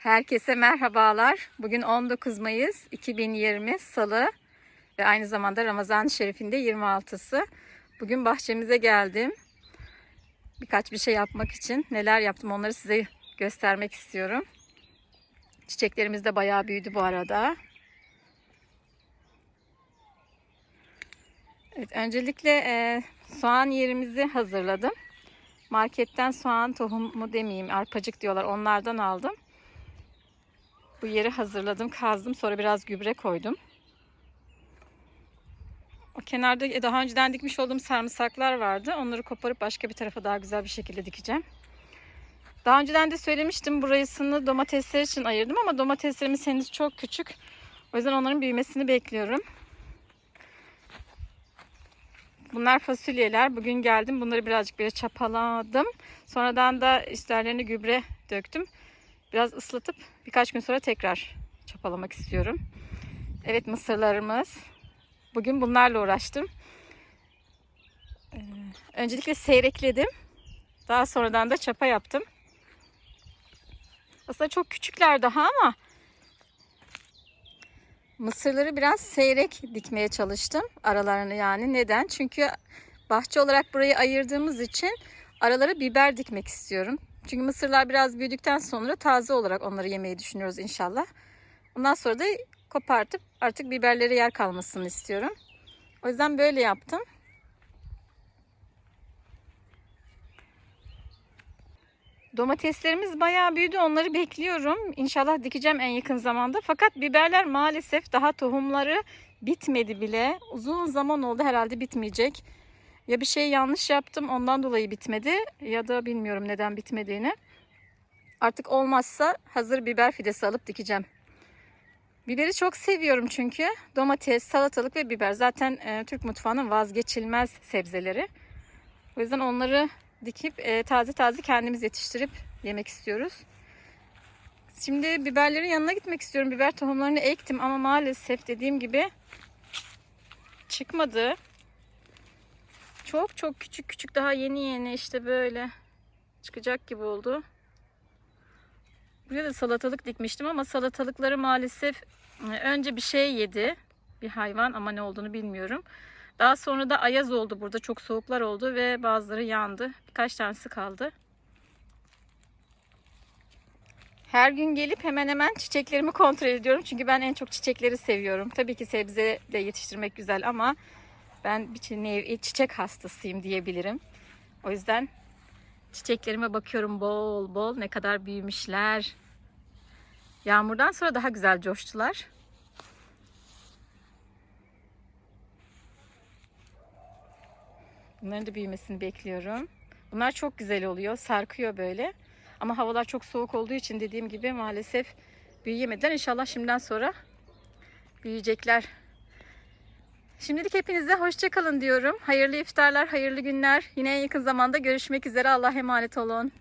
Herkese merhabalar. Bugün 19 Mayıs 2020 Salı ve aynı zamanda Ramazan Şerif'inde 26'sı. Bugün bahçemize geldim. Birkaç bir şey yapmak için neler yaptım onları size göstermek istiyorum. Çiçeklerimiz de bayağı büyüdü bu arada. Evet, öncelikle e, soğan yerimizi hazırladım. Marketten soğan tohumu demeyeyim, arpacık diyorlar. Onlardan aldım. Bu yeri hazırladım, kazdım. Sonra biraz gübre koydum. O kenarda e, daha önceden dikmiş olduğum sarımsaklar vardı. Onları koparıp başka bir tarafa daha güzel bir şekilde dikeceğim. Daha önceden de söylemiştim burasını domatesler için ayırdım ama domateslerimiz henüz çok küçük. O yüzden onların büyümesini bekliyorum. Bunlar fasulyeler. Bugün geldim. Bunları birazcık böyle çapaladım. Sonradan da üstlerlerine gübre döktüm. Biraz ıslatıp birkaç gün sonra tekrar çapalamak istiyorum. Evet mısırlarımız. Bugün bunlarla uğraştım. Ee, öncelikle seyrekledim. Daha sonradan da çapa yaptım. Aslında çok küçükler daha ama Mısırları biraz seyrek dikmeye çalıştım. Aralarını yani. Neden? Çünkü bahçe olarak burayı ayırdığımız için aralara biber dikmek istiyorum. Çünkü mısırlar biraz büyüdükten sonra taze olarak onları yemeyi düşünüyoruz inşallah. Ondan sonra da kopartıp artık biberlere yer kalmasını istiyorum. O yüzden böyle yaptım. Domateslerimiz bayağı büyüdü. Onları bekliyorum. İnşallah dikeceğim en yakın zamanda. Fakat biberler maalesef daha tohumları bitmedi bile. Uzun zaman oldu herhalde bitmeyecek. Ya bir şey yanlış yaptım ondan dolayı bitmedi ya da bilmiyorum neden bitmediğini. Artık olmazsa hazır biber fidesi alıp dikeceğim. Biberi çok seviyorum çünkü. Domates, salatalık ve biber zaten e, Türk mutfağının vazgeçilmez sebzeleri. O yüzden onları dikip e, taze taze kendimiz yetiştirip yemek istiyoruz. Şimdi biberlerin yanına gitmek istiyorum. Biber tohumlarını ektim ama maalesef dediğim gibi çıkmadı. Çok çok küçük küçük daha yeni yeni işte böyle çıkacak gibi oldu. Buraya da salatalık dikmiştim ama salatalıkları maalesef e, önce bir şey yedi. Bir hayvan ama ne olduğunu bilmiyorum. Daha sonra da ayaz oldu burada. Çok soğuklar oldu ve bazıları yandı. Birkaç tanesi kaldı. Her gün gelip hemen hemen çiçeklerimi kontrol ediyorum. Çünkü ben en çok çiçekleri seviyorum. Tabii ki sebze de yetiştirmek güzel ama ben bir nevi çiçek hastasıyım diyebilirim. O yüzden çiçeklerime bakıyorum bol bol ne kadar büyümüşler. Yağmurdan sonra daha güzel coştular. Bunların da büyümesini bekliyorum. Bunlar çok güzel oluyor. Sarkıyor böyle. Ama havalar çok soğuk olduğu için dediğim gibi maalesef büyüyemediler. İnşallah şimdiden sonra büyüyecekler. Şimdilik hepinize hoşçakalın diyorum. Hayırlı iftarlar, hayırlı günler. Yine en yakın zamanda görüşmek üzere. Allah'a emanet olun.